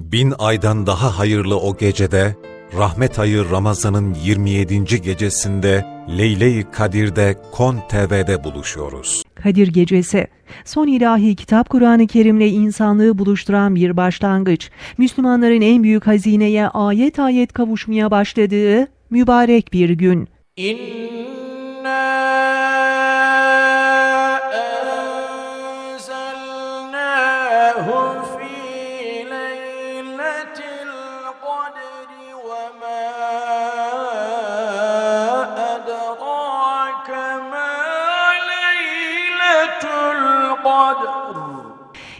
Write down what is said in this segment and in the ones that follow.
Bin aydan daha hayırlı o gecede, rahmet ayı Ramazan'ın 27. gecesinde Leyle-i Kadir'de Kon TV'de buluşuyoruz. Kadir Gecesi. Son ilahi kitap Kur'an-ı Kerim'le insanlığı buluşturan bir başlangıç. Müslümanların en büyük hazineye ayet ayet kavuşmaya başladığı mübarek bir gün. إنا أنزلناه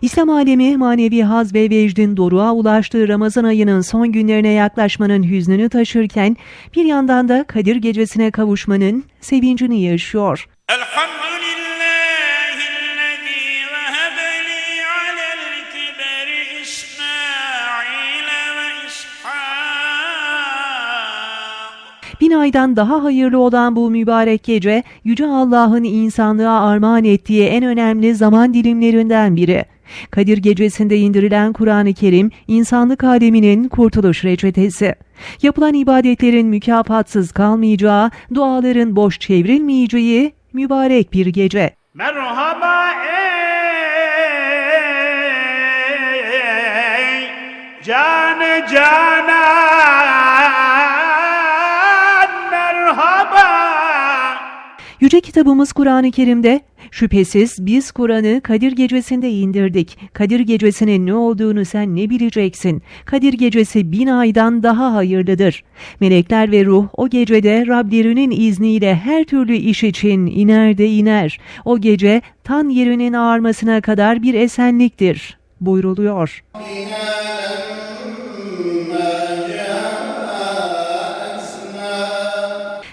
İslam alemi manevi haz ve vecdin doruğa ulaştığı Ramazan ayının son günlerine yaklaşmanın hüznünü taşırken bir yandan da Kadir gecesine kavuşmanın sevincini yaşıyor. Elhamdülillah. Bin aydan daha hayırlı olan bu mübarek gece Yüce Allah'ın insanlığa armağan ettiği en önemli zaman dilimlerinden biri. Kadir gecesinde indirilen Kur'an-ı Kerim insanlık aleminin kurtuluş reçetesi. Yapılan ibadetlerin mükafatsız kalmayacağı, duaların boş çevrilmeyeceği mübarek bir gece. Merhaba ey can canan Yüce kitabımız Kur'an-ı Kerim'de şüphesiz biz Kur'an'ı Kadir Gecesi'nde indirdik. Kadir Gecesi'nin ne olduğunu sen ne bileceksin? Kadir Gecesi bin aydan daha hayırlıdır. Melekler ve ruh o gecede Rablerinin izniyle her türlü iş için iner de iner. O gece tan yerinin ağarmasına kadar bir esenliktir buyruluyor.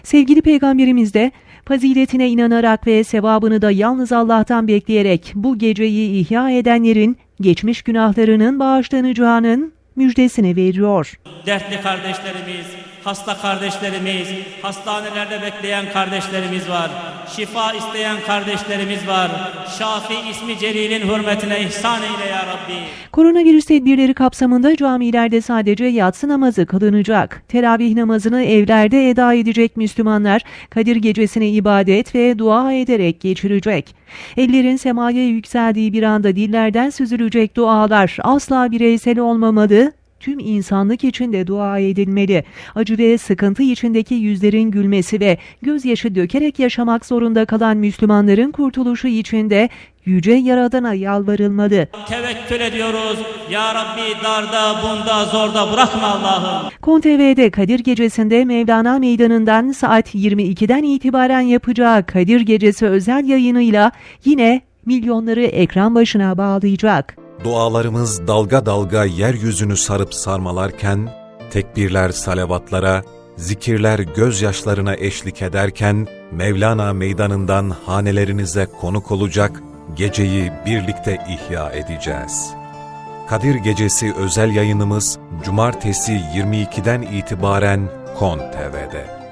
Sevgili Peygamberimiz de faziletine inanarak ve sevabını da yalnız Allah'tan bekleyerek bu geceyi ihya edenlerin geçmiş günahlarının bağışlanacağının müjdesini veriyor. dertli kardeşlerimiz, hasta kardeşlerimiz, hastanelerde bekleyen kardeşlerimiz var. Şifa isteyen kardeşlerimiz var. Şafi ismi Celil'in hürmetine ihsan eyle ya Rabbi. Koronavirüs tedbirleri kapsamında camilerde sadece yatsı namazı kılınacak. Teravih namazını evlerde eda edecek Müslümanlar Kadir gecesini ibadet ve dua ederek geçirecek. Ellerin semaya yükseldiği bir anda dillerden süzülecek dualar asla bireysel olmamalı, tüm insanlık için de dua edilmeli. Acı ve sıkıntı içindeki yüzlerin gülmesi ve gözyaşı dökerek yaşamak zorunda kalan Müslümanların kurtuluşu için de Yüce Yaradan'a yalvarılmalı. Tevekkül ediyoruz. Ya Rabbi darda, bunda, zorda bırakma Allah'ım. Kon TV'de Kadir Gecesi'nde Mevlana Meydanı'ndan saat 22'den itibaren yapacağı Kadir Gecesi özel yayınıyla yine milyonları ekran başına bağlayacak. Dualarımız dalga dalga yeryüzünü sarıp sarmalarken, tekbirler salavatlara, zikirler gözyaşlarına eşlik ederken, Mevlana meydanından hanelerinize konuk olacak, geceyi birlikte ihya edeceğiz. Kadir Gecesi özel yayınımız Cumartesi 22'den itibaren Kon TV'de.